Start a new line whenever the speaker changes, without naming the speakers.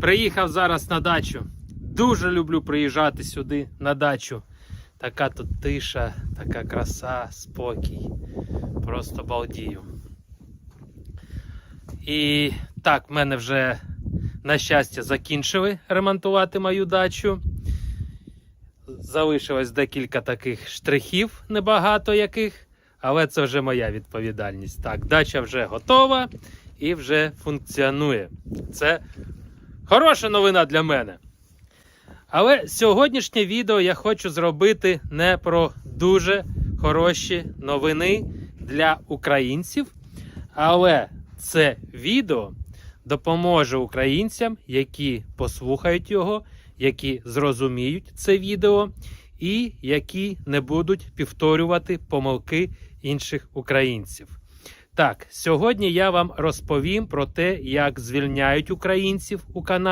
Приїхав зараз на дачу. Дуже люблю приїжджати сюди на дачу. Така тут тиша, така краса, спокій. Просто балдію. І так, в мене вже, на щастя, закінчили ремонтувати мою дачу. Залишилось декілька таких штрихів, небагато яких, але це вже моя відповідальність. Так, дача вже готова і вже функціонує. Це хороша новина для мене. Але сьогоднішнє відео я хочу зробити не про дуже хороші новини для українців. Але це відео допоможе українцям, які послухають його, які зрозуміють це відео, і які не будуть повторювати помилки інших українців. Так, сьогодні я вам розповім про те, як звільняють українців у Канаді.